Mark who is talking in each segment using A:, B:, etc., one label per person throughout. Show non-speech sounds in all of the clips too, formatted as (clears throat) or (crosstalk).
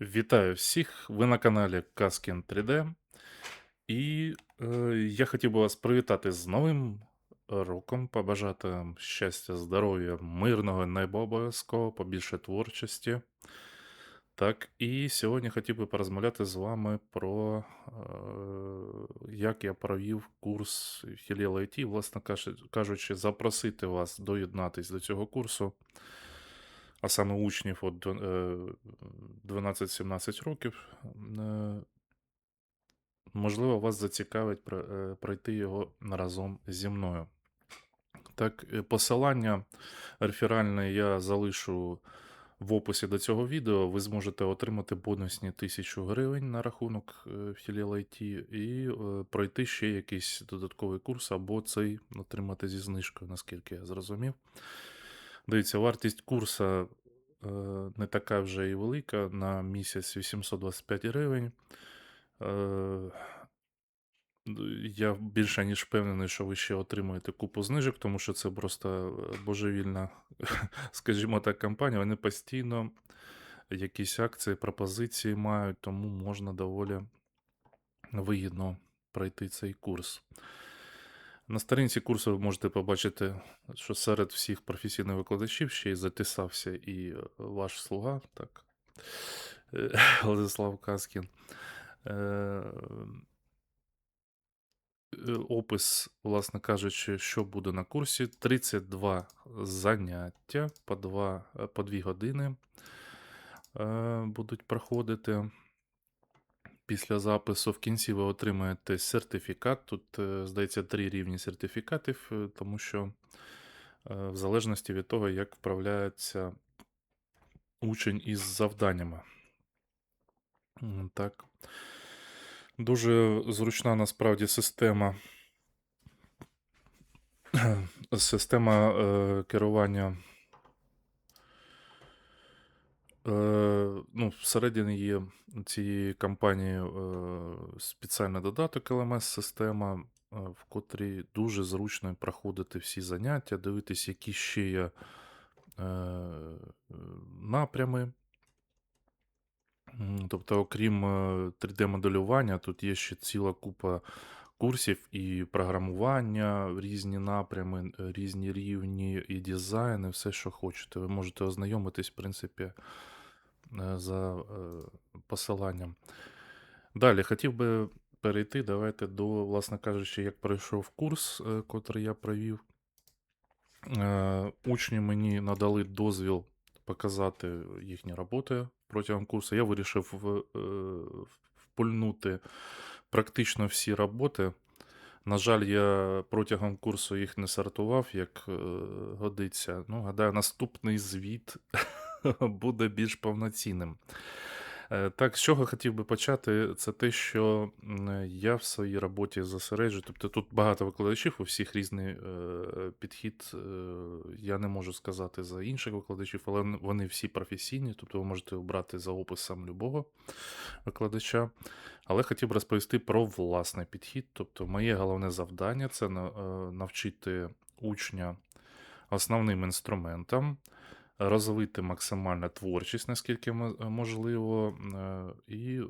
A: Вітаю всіх! Ви на каналі Каскін 3D. І е, я хотів би вас привітати з Новим роком, побажати щастя, здоров'я, мирного неба обов'язково, побільше творчості. Так, і сьогодні хотів би порозмовляти з вами про е, як я провів курс Хіліл IT, власне кажучи, запросити вас доєднатись до цього курсу, а саме учнів от е, 12-17 років. Е, Можливо, вас зацікавить е, пройти його разом зі мною. Так, е, посилання реферальне я залишу в описі до цього відео. Ви зможете отримати бонусні 1000 гривень на рахунок е, Філіал IT і е, пройти ще якийсь додатковий курс або цей отримати зі знижкою, наскільки я зрозумів. Дивіться, вартість курсу е, не така вже і велика. На місяць 825 гривень. Е, я більше ніж впевнений, що ви ще отримаєте купу знижок, тому що це просто е, божевільна, (laughs) скажімо так, компанія. Вони постійно якісь акції, пропозиції мають, тому можна доволі вигідно пройти цей курс. На сторінці курсу ви можете побачити, що серед всіх професійних викладачів ще й затисався і е, ваш слуга, так, е, (laughs) Владислав Каскін. Е, Опис, власне кажучи, що буде на курсі: 32 заняття по 2, по 2 години будуть проходити. Після запису в кінці ви отримаєте сертифікат. Тут, е, здається, три рівні сертифікатів, е, тому що е, в залежності від того, як вправляється учень із завданнями. Так. Дуже зручна насправді система. (clears throat) Система керування. Е, ну, всередині є цієї компанії е, спеціальний додаток LMS-система, е, в котрій дуже зручно проходити всі заняття, дивитись, які ще є е, напрями. Тобто, окрім е, 3D-моделювання, тут є ще ціла купа курсів і програмування, різні напрями, е, різні рівні, і дизайн, і все, що хочете. Ви можете ознайомитись, в принципі, е, за е, посиланням. Далі хотів би перейти, давайте до, власне кажучи, як пройшов курс, е, котрий я провів. Е, Учні мені надали дозвіл показати їхні роботи протягом курсу. Я вирішив е, впульнути практично всі роботи. На жаль, я протягом курсу їх не сортував, як е, годиться. Ну, гадаю, наступний звіт (laughs) буде більш повноцінним. Е, Так, з чого хотів би почати, це те, що я в своїй роботі зосереджу. Тобто тут багато викладачів, у всіх різний е, підхід. е, Я не можу сказати за інших викладачів, але вони всі професійні, тобто ви можете обрати за описом любого викладача. Але хотів би розповісти про власний підхід. Тобто, моє головне завдання це на- навчити учня основним інструментам, розвити максимально творчість, наскільки можливо, е, і е,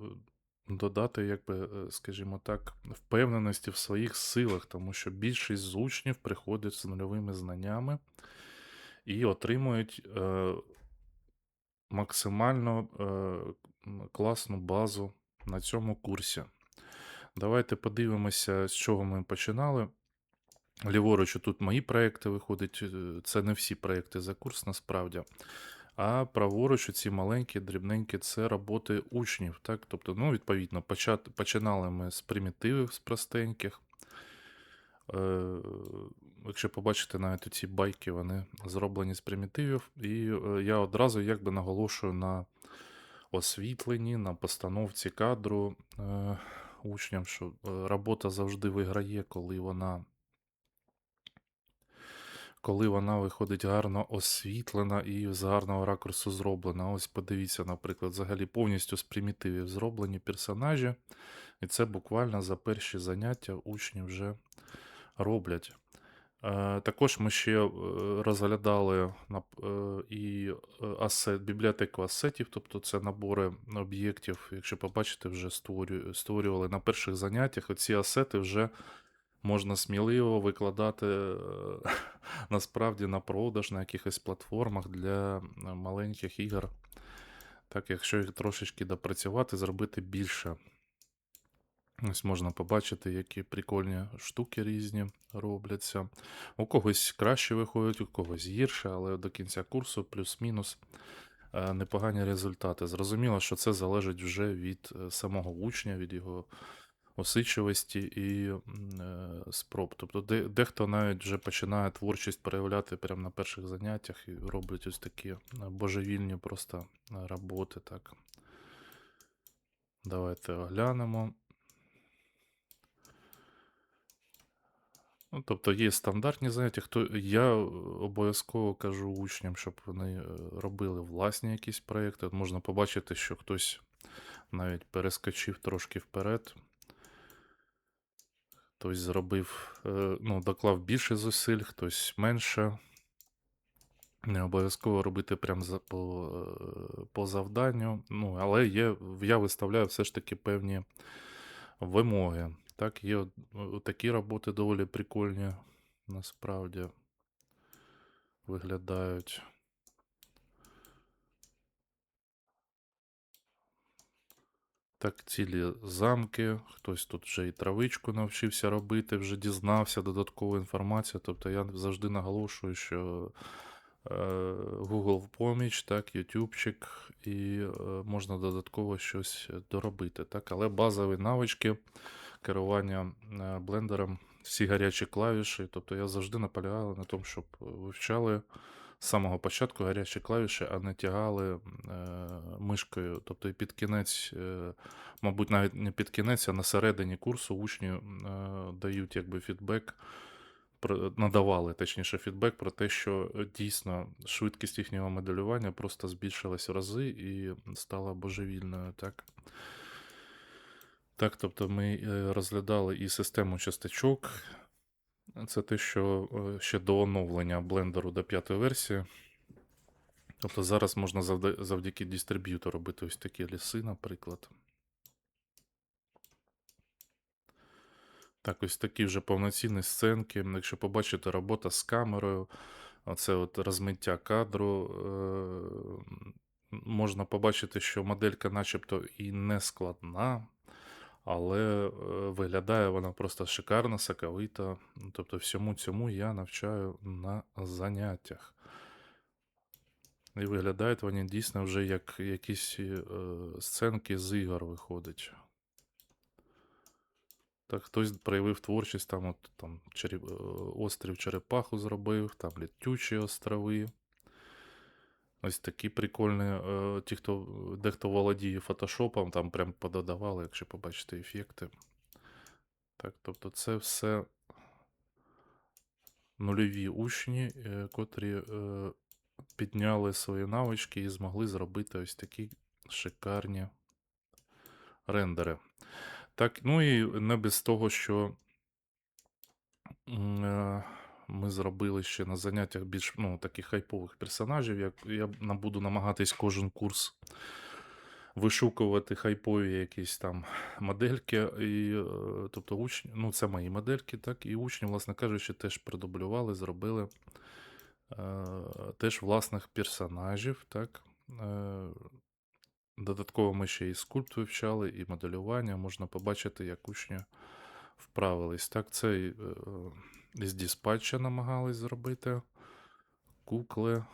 A: додати, якби, е, скажімо так, впевненості в своїх силах, тому що більшість з учнів приходять з нульовими знаннями і отримують е, максимально е, класну базу на цьому курсі. Давайте подивимося, з чого ми починали. Ліворуч, тут мої проекти виходять. е, Це не всі проекти за курс насправді. А праворуч, ці маленькі, дрібненькі, це роботи учнів. Так? Тобто, ну, відповідно, починали ми з примітивів, з простеньких. Е, якщо побачите навіть ці байки, вони зроблені з примітивів. І е, я одразу якби наголошую на освітленні, на постановці кадру е, учням, що е, робота завжди виграє, коли вона коли вона виходить гарно освітлена і з гарного ракурсу зроблена. Ось подивіться, наприклад, взагалі повністю з примітивів зроблені персонажі, і це буквально за перші заняття учні вже роблять. Е, Також ми ще е, розглядали е, і асет, бібліотеку асетів, тобто це набори об'єктів. Якщо побачите, вже створювали на перших заняттях. Оці асети вже можна сміливо викладати е, (laughs) насправді на продаж на якихось платформах для маленьких ігор. Так, якщо їх трошечки допрацювати, зробити більше. Ось можна побачити, які прикольні штуки різні робляться. У когось краще виходить, у когось гірше, але до кінця курсу плюс-мінус е, непогані результати. Зрозуміло, що це залежить вже від е, самого учня, від його осичливості і е, спроб. Тобто де, дехто навіть вже починає творчість проявляти прямо на перших заняттях і робить ось такі е, божевільні просто е, роботи. Так. Давайте оглянемо. Ну, тобто є стандартні заняття. Хто я обов'язково кажу учням, щоб вони робили власні якісь проєкти. Можна побачити, що хтось навіть перескочив трошки вперед. Хтось зробив, е, ну, доклав більше зусиль, хтось менше. Не обов'язково робити прям за, по, е, по завданню. Ну, але є, я виставляю все ж таки певні вимоги. Так, є от такі роботи доволі прикольні, насправді виглядають. Так, цілі замки. Хтось тут вже і травичку навчився робити, вже дізнався додаткову інформацію. Тобто я завжди наголошую, що е, Google в поміч, так, ютубчик, і е, можна додатково щось доробити. Так, але базові навички керування е, блендером, всі гарячі клавіші. Тобто я завжди наполягаю на тому, щоб вивчали з самого початку гарячі клавіші, а не тягали е, мишкою. Тобто під кінець, е, мабуть, навіть не під кінець, а на середині курсу учні е, дають якби фідбек. Надавали точніше фідбек про те, що е, дійсно швидкість їхнього моделювання просто збільшилась в рази і стала божевільною. Так, так тобто ми е, розглядали і систему часточок. Це те, що е, ще до оновлення блендеру до п'ятої версії. Тобто зараз можна завдяки дистриб'юту робити ось такі ліси, наприклад. Так, ось такі вже повноцінні сценки. Якщо побачите, робота з камерою, оце от розмиття кадру. е, Можна побачити, що моделька начебто і не складна, але е, виглядає вона просто шикарно, соковито. Тобто всьому цьому я навчаю на заняттях. І виглядають вони дійсно вже як якісь е, сценки з ігор виходять. Так, хтось проявив творчість, там, от, там череп... е, острів Черепаху зробив, там літючі острови. Ось такі прикольні. е, Ті, хто дехто володіє фотошопом, там прям пододавали, якщо побачите ефекти. Так, тобто це все нульові учні, е, котрі е, підняли свої навички і змогли зробити ось такі шикарні рендери. Так, ну і не без того, що ми зробили ще на заняттях більш ну, таких хайпових персонажів. Як я буду намагатись кожен курс вишукувати хайпові якісь там модельки. І, е, тобто учні, ну, це мої модельки, так, і учні, власне кажучи, теж продублювали, зробили е, теж власних персонажів. так. Е, Додатково ми ще і скульпт вивчали, і моделювання. Можна побачити, як учні вправились. Так, це е, з диспатча намагались зробити. Кукли, е,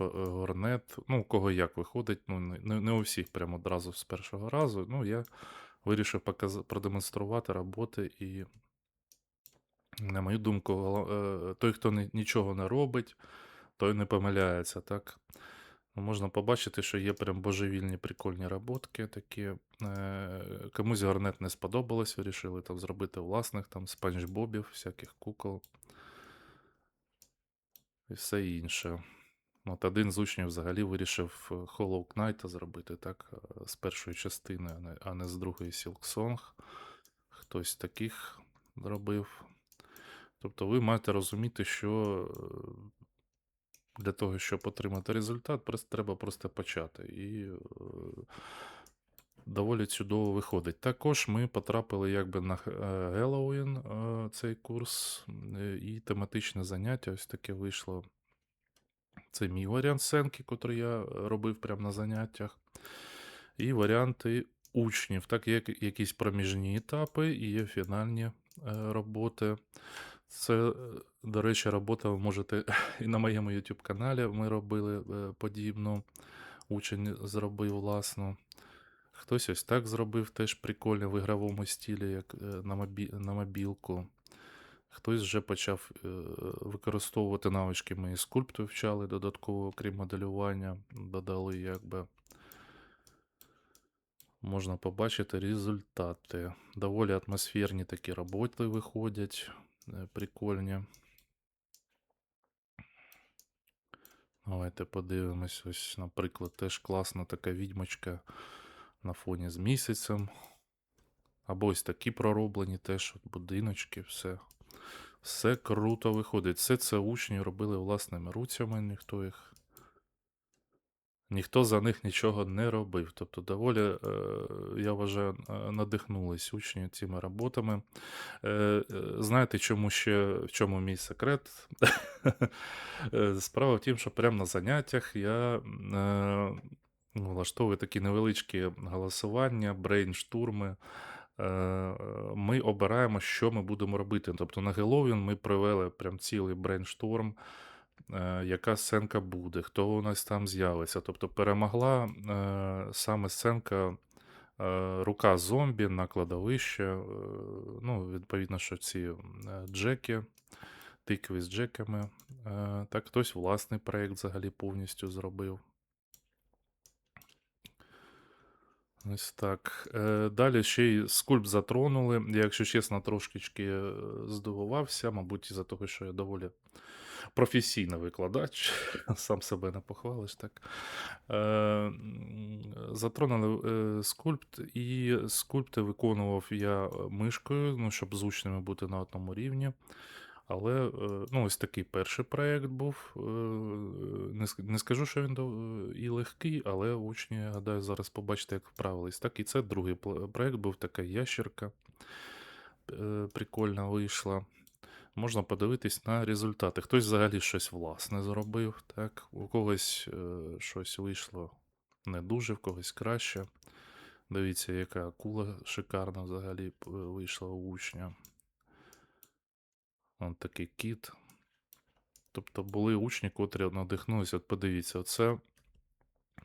A: горнет. Ну, у кого як виходить. Ну, не, не- не у всіх прямо одразу з першого разу. Ну, я вирішив показ... продемонструвати роботи і. На мою думку, е, той, хто нічого не робить, той не помиляється, так? Ну, Можна побачити, що є прям божевільні прикольні роботки такі. Е, Комусь гарнет не сподобалось, вирішили там зробити власних там спанч бобів, всяких кукол і все інше. От один з учнів взагалі вирішив е, Hollow Knight зробити так, е, з першої частини, а не, з другої Silk Song. Хтось таких зробив. Тобто ви маєте розуміти, що для того, щоб отримати результат, треба просто почати. І е, доволі чудово виходить. Також ми потрапили якби на е, е, цей курс і тематичне заняття. Ось таке вийшло. Це мій варіант сценки, який я робив прямо на заняттях. І варіанти учнів. Так, є якісь проміжні етапи і є фінальні роботи. Це, е, до речі, робота ви можете (laughs) і на моєму YouTube каналі ми робили е, подібну. Учень зробив власну. Хтось ось так зробив, теж прикольно в ігровому стилі, як е, на, мобі... на мобілку. Хтось вже почав використовувати навички мої скульпту вивчали додатково, крім моделювання, додали якби. Можна побачити результати. Доволі атмосферні такі роботи виходять, прикольні. Давайте подивимось. Ось, наприклад, теж класна така відьмочка на фоні з місяцем. Або ось такі пророблені теж от будиночки, все. Все круто виходить. Все це учні робили власними руцями, ніхто їх. Ніхто за них нічого не робив. Тобто, доволі, е, я вважаю, е, надихнулись учні цими роботами. Е, знаєте, чому ще в чому мій секрет? (laughs) Справа в тім, що прямо на заняттях я е, влаштовую такі невеличкі голосування, брейнштурми. Ми обираємо, що ми будемо робити. Тобто на Геловін ми провели прям цілий брейншторм, е, яка сценка буде, хто у нас там з'явиться. Тобто перемогла е, саме сценка е, рука зомбі на кладовище. Ну, відповідно, що ці джеки, тикви з джеками. Так, хтось власний проєкт взагалі повністю зробив. Ось так. Далі ще й скульп затронули. Я, якщо чесно, трошечки здивувався, мабуть, із-за того, що я доволі професійний викладач, (laughs) сам себе не похвалиш, так. Е, Затронули е, скульпт, і скульпти виконував я е, мишкою, ну, щоб з бути на одному рівні. Але ну, ось такий перший проєкт був. Не скажу, що він і легкий, але учні, я гадаю, зараз побачите, як вправились. Так, і це другий проєкт був така ящерка. Прикольно вийшла. Можна подивитись на результати. Хтось взагалі щось власне зробив, так? У когось е, щось вийшло не дуже, в когось краще. Дивіться, яка акула шикарна взагалі вийшла у учня. Вон такий кіт. Тобто були учні, котрі надихнулися. От подивіться, оце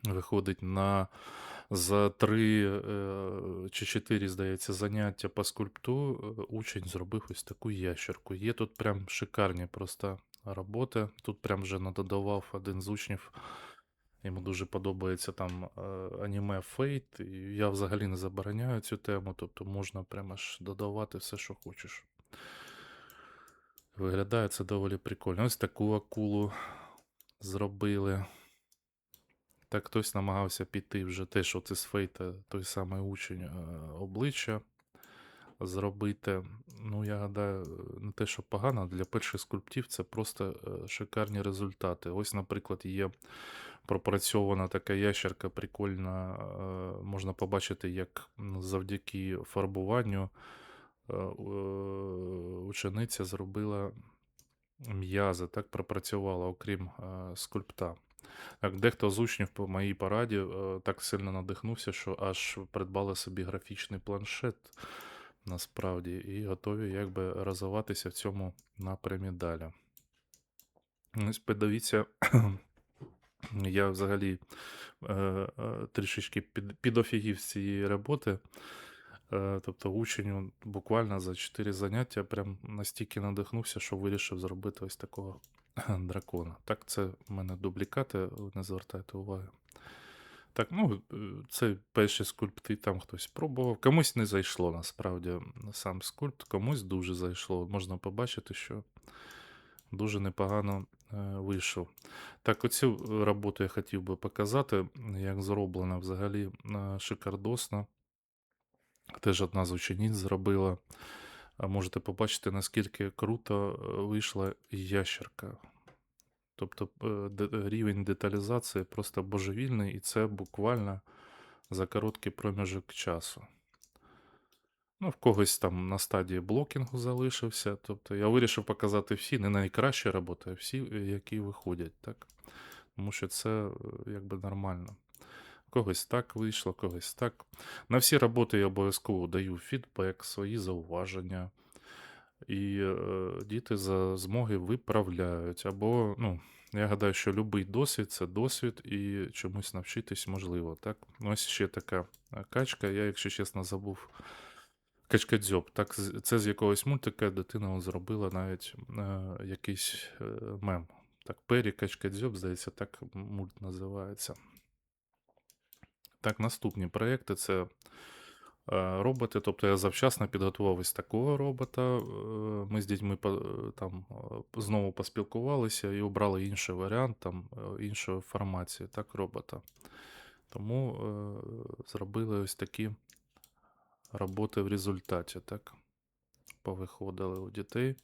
A: виходить на за три е, чи чотири, здається, заняття по скульпту. е, Учень зробив ось таку ящерку. Є тут прям шикарні просто роботи. Тут прям вже надодавав один з учнів. Йому дуже подобається там е, аніме Фейт. Я взагалі не забороняю цю тему, тобто можна прямо аж додавати все, що хочеш. Виглядає це доволі прикольно. Ось таку акулу зробили. Так хтось намагався піти вже теж от із фейта, той самий учень е, обличчя зробити. Ну, я гадаю, не те, що погано, для перших скульптів це просто е, шикарні результати. Ось, наприклад, є пропрацьована така ящерка, прикольна. е, Можна побачити, як завдяки фарбуванню учениця зробила м'язи, так пропрацювала, окрім скульпта. Так, дехто з учнів по моїй пораді е, так сильно надихнувся, що аж придбали собі графічний планшет насправді, і готові якби розвиватися в цьому напрямі далі. Ось подивіться, (clears throat) я взагалі е, е, трішечки під, підофігів з цієї роботи. Е, Тобто учень буквально за 4 заняття прям настільки надихнувся, що вирішив зробити ось такого (laughs) дракона. Так, це в мене дублікати, не звертайте уваги. Так, ну, е, це перші скульпти, там хтось пробував. Комусь не зайшло насправді сам скульпт, комусь дуже зайшло. Можна побачити, що дуже непогано е, вийшов. Так, оцю роботу я хотів би показати, як зроблена взагалі е, шикардосно. Теж одна з учениць зробила. Можете побачити, наскільки круто е, вийшла ящерка. Тобто е, рівень деталізації просто божевільний, і це буквально за короткий проміжок часу. Ну, в когось там на стадії блокінгу залишився. Тобто я вирішив показати всі, не найкращі роботи, а всі, е, які виходять, так? Тому що це е, якби нормально. Когось так вийшло, когось так. На всі роботи я обов'язково даю фідбек, свої зауваження. І е, діти за змоги виправляють. Або, ну, я гадаю, що будь-який досвід це досвід, і чомусь навчитись можливо. Так? Ось ще така е, качка. Я, якщо чесно, забув. Качка дзьоб. Так, це з якогось мультика дитина зробила навіть е, якийсь е, мем. Так, Пері дзьоб, здається, так мульт називається. Так, наступні проекти це е, роботи. Тобто я завчасно підготував ось такого робота. Е, Ми з дітьми е, там знову поспілкувалися і обрали інший варіант, там іншої формації, так, робота. Тому зробили ось такі роботи в результаті, так. Повиходили у дітей.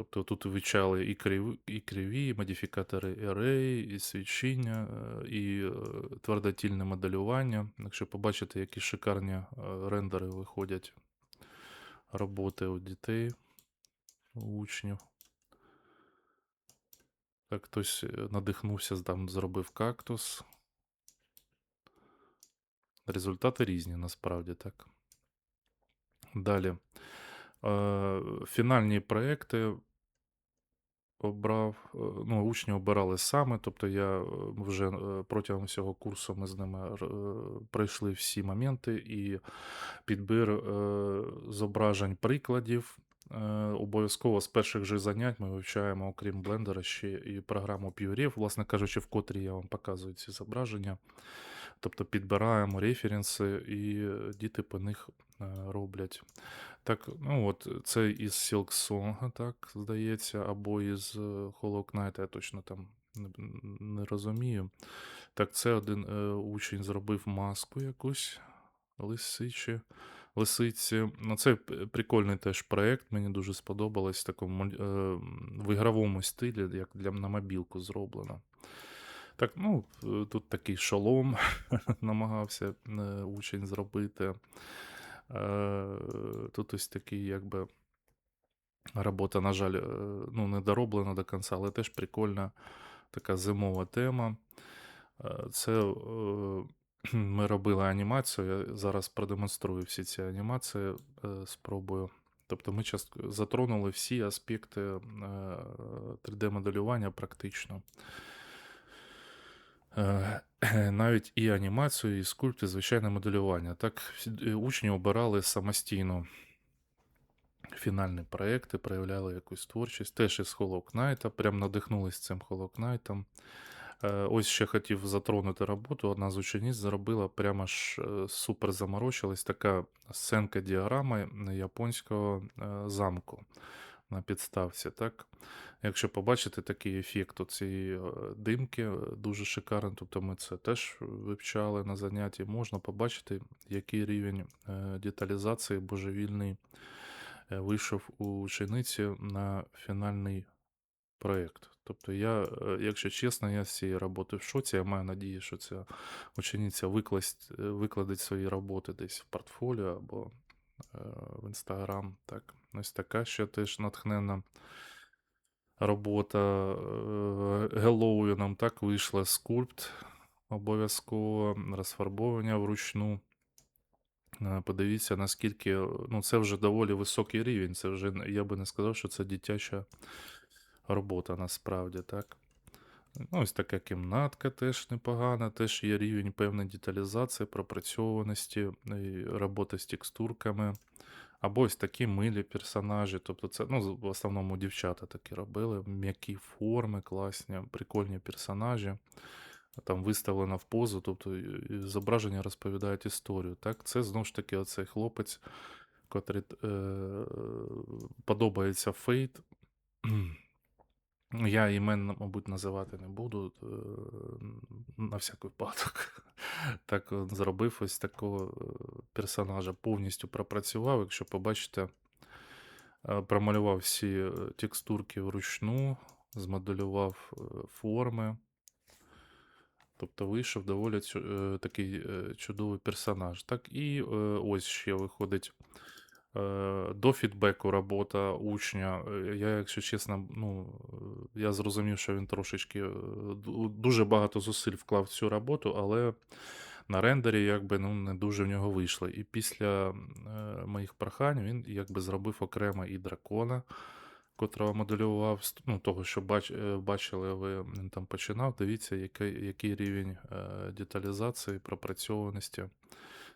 A: Тобто тут вивчали і криві, і криві, і модифікатори array, і свідчення, е, і е, твердотільне моделювання. Якщо побачите, які шикарні е, рендери виходять роботи у дітей, у учнів. Так, хтось надихнувся, там зробив кактус. Результати різні насправді, так. Далі. Фінальні проекти обрав, е, ну, учні обирали саме, тобто я е, вже е, протягом всього курсу ми з ними пройшли всі моменти і підбір зображень прикладів. Обов'язково з перших же занять ми вивчаємо, окрім блендера, ще і програму PureRef, власне кажучи, в котрій я вам показую ці зображення. Тобто підбираємо референси, і діти по них роблять. Так, ну от це із Silksong, так, здається, або із е, Hollow Knight, я точно там не, не розумію. Так, це один е, учень зробив маску якусь лисичі, лисиці. Ну, це прикольний теж проєкт, мені дуже сподобалось в такому е, в ігровому стилі, як для на мобілку зроблено. Так, ну, е, тут такий шолом (laughs) намагався е, учень зробити. Е, Тут ось такий, якби, робота, на жаль, е, ну, не дороблена до кінця, але теж прикольна така зимова тема. Е, Це е, (clears throat) ми робили анімацію. Я зараз продемонструю всі ці анімації, е, спробую. Тобто ми затронули всі аспекти 3D-моделювання практично. Е, Навіть і анімацію, і скульпт, і звичайне моделювання. Так, е, учні обирали самостійно фінальні проекти, проявляли якусь творчість. Теж із Knight, прям надихнулись цим Knight. Е, Ось ще хотів затронути роботу. Одна з учениць зробила прямо ж е, супер заморочилась така сценка діаграми японського замку на підставці. Так? Якщо побачите такий ефект цієї е, димки, е, дуже шикарний, тобто ми це теж вивчали на занятті, можна побачити, який рівень е, деталізації божевільний вийшов у учениці на фінальний проєкт. Тобто я, якщо чесно, я з цієї роботи в шоці. Я маю надію, що ця учениця е, викладить свої роботи десь в портфоліо або в інстаграм. Так. Ось така ще теж натхненна робота е, Геловіном. Так вийшла скульпт обов'язково, розфарбовування вручну. Е, Подивіться, наскільки ну, це вже доволі високий рівень. Це вже я би не сказав, що це дитяча робота насправді, так. Ну, ось така кімнатка теж непогана, теж є рівень певної деталізації, пропрацьованості, роботи з текстурками. Або ось такі милі персонажі. Тобто це ну, в основному дівчата такі робили. М'які форми, класні, прикольні персонажі. Там виставлено в позу, тобто зображення розповідають історію. Так, це знову ж таки оцей хлопець, котрий е, подобається Фейт. Я імен, мабуть, називати не буду е, на всяк випадок. (laughs) Так зробив ось такого е, персонажа, повністю пропрацював. Якщо побачите, Е, Промалював всі е, текстурки вручну, змоделював е, форми. Тобто вийшов доволі е, такий е, чудовий персонаж. Так, і е, ось ще виходить е, до фідбеку робота учня. Е, Я, якщо чесно, ну, е, я зрозумів, що він трошечки дуже багато зусиль вклав в цю роботу, але на рендері якби ну, не дуже в нього вийшло. І після е, моїх прохань він якби зробив окремо і дракона котрого моделював, ну, того, що бач, е, бачили ви він там починав. Дивіться, який, який рівень е, деталізації, пропрацьованості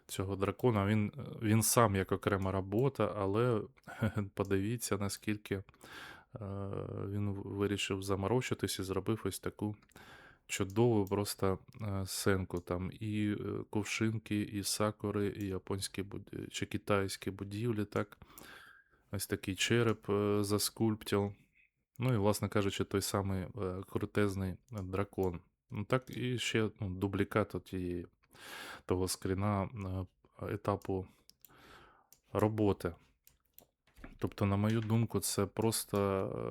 A: цього дракона. Він, він сам як окрема робота, але (laughs) подивіться, наскільки е, він вирішив заморочитись і зробив ось таку чудову просто е, сценку. Там і е, кувшинки, і сакури, і японські чи китайські будівлі. так. Ось такий череп е, заскульптів. Ну і, власне кажучи, той самий крутезний дракон. Ну так, і ще ну, дублікат тієї того скріна е, етапу роботи. Тобто, на мою думку, це просто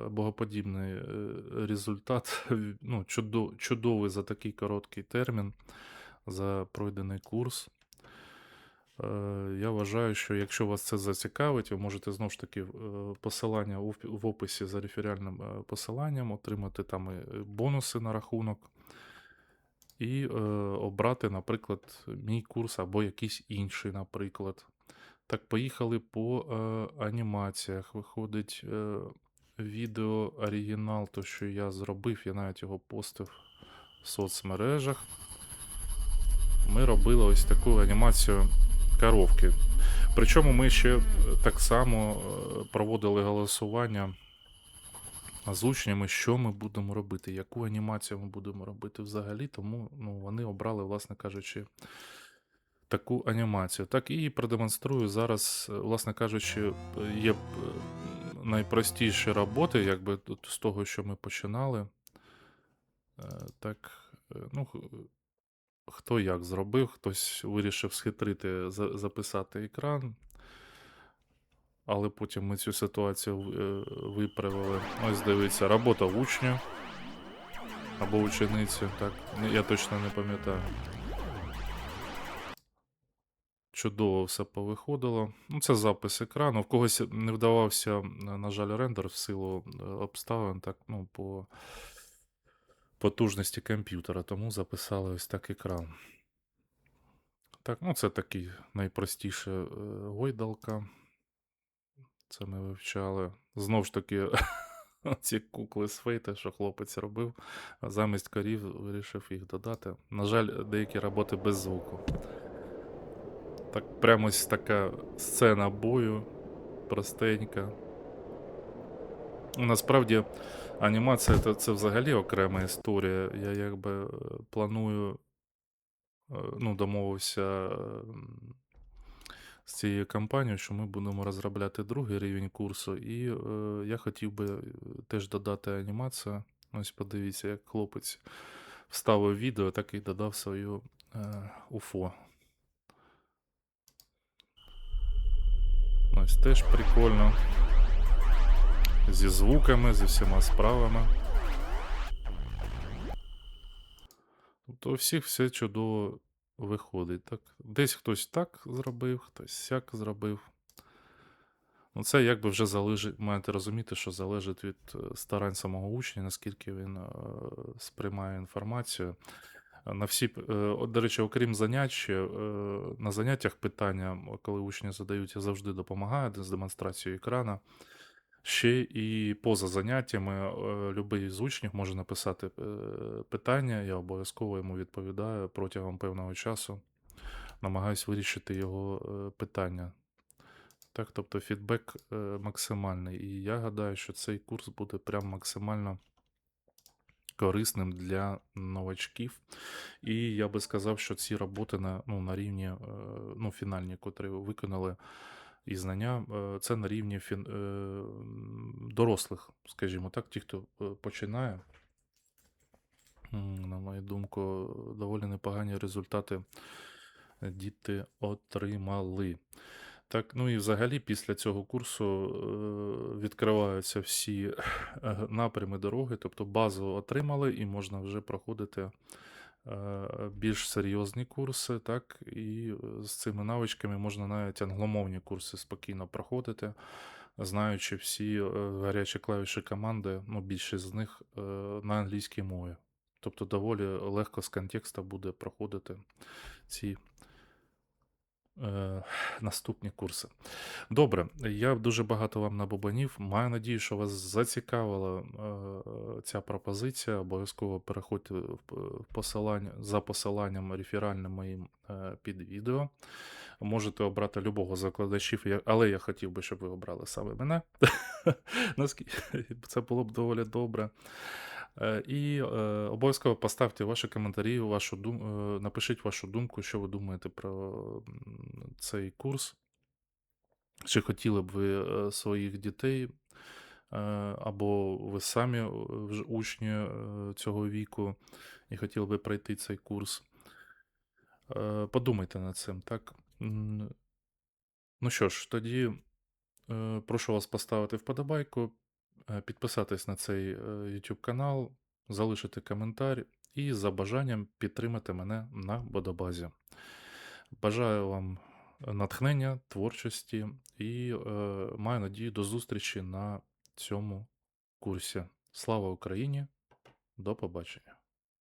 A: е, богоподібний е, результат. (laughs) Ну, чудовий за такий короткий термін, за пройдений курс. Я вважаю, що якщо вас це зацікавить, ви можете знову ж таки посилання в описі за реферіальним посиланням, отримати там і бонуси на рахунок і е, обрати, наприклад, мій курс або якийсь інший, наприклад. Так, поїхали по е, анімаціях. Виходить е, відео оригінал, то що я зробив, я навіть його постив в соцмережах. Ми робили ось таку анімацію коровки. Причому ми ще е, так само е, проводили голосування з учнями, що ми будемо робити, яку анімацію ми будемо робити взагалі. Тому ну, вони обрали, власне кажучи, таку анімацію. Так і продемонструю зараз, е, власне кажучи, е, є е, найпростіші роботи, якби тут з того, що ми починали. Так, ну, хто як зробив, хтось вирішив схитрити, записати екран. Але потім ми цю ситуацію е, виправили. Ось дивіться, робота учня або учениці. Так, ну, я точно не пам'ятаю. Чудово все повиходило. Ну, це запис екрану. В когось не вдавався, на жаль, рендер в силу е, обставин, так, ну, по потужності комп'ютера, тому записали ось так екран. Так, ну це такий найпростіша е, гойдалка. Це ми вивчали. Знову ж таки, (laughs) ці кукли з фейта, що хлопець робив, замість корів вирішив їх додати. На жаль, деякі роботи без звуку. Так, прямо ось така сцена бою, простенька. Насправді, анімація це, це взагалі окрема історія. Я якби е, планую, е, ну, домовився з цією компанією, що ми будемо розробляти другий рівень курсу, і е, я хотів би е, теж додати анімацію. Ось подивіться, як хлопець вставив відео, так і додав свою е, УФО. Ось теж прикольно. Зі звуками, зі всіма справами. Тобто у всіх все чудово виходить. Так? Десь хтось так зробив, хтось сяк зробив. Ну, це якби вже залежить, маєте розуміти, що залежить від е, старань самого учня, наскільки він е, сприймає інформацію. На всі, е, до речі, окрім занять, на заняттях питання, коли учні задають, я завжди допомагаю з демонстрацією екрана. Ще і поза заняттями е, любий з учнів може написати е, питання, я обов'язково йому відповідаю протягом певного часу. Намагаюсь вирішити його е, питання. Так, тобто фідбек е, максимальний. І я гадаю, що цей курс буде прям максимально корисним для новачків. І я би сказав, що ці роботи на, ну, на рівні е, ну, фінальні, котрі ви виконали, і знання, е, це на рівні фін, е, дорослих, скажімо так, ті, хто е, починає. На мою думку, доволі непогані результати діти отримали. Так, ну і взагалі після цього курсу відкриваються всі напрями дороги, тобто базу отримали, і можна вже проходити більш серйозні курси, так, і е, з цими навичками можна навіть англомовні курси спокійно проходити, знаючи всі е, гарячі клавіші команди, ну, більшість з них е, на англійській мові. Тобто доволі легко з контексту буде проходити ці е, наступні курси. Добре, я дуже багато вам набубанів. Маю надію, що вас зацікавила е, ця пропозиція. Обов'язково переходьте в посилання за посиланням реферальним моїм е, під відео. Можете обрати любого з викладачів, я- але я хотів би, щоб ви обрали саме мене. (laughs) Це було б доволі добре. Е, І е, обов'язково поставте ваші коментарі, вашу дум... е, напишіть вашу думку, що ви думаєте про цей курс. Чи хотіли б ви своїх дітей, або ви самі учні цього віку і хотіли би пройти цей курс? Подумайте над цим, так? Ну що ж, тоді прошу вас поставити вподобайку, підписатись на цей е, YouTube канал, залишити коментар і за бажанням підтримати мене на Бодобазі. Бажаю вам натхнення, творчості і е, маю надію до зустрічі на цьому курсі. Слава Україні! До побачення!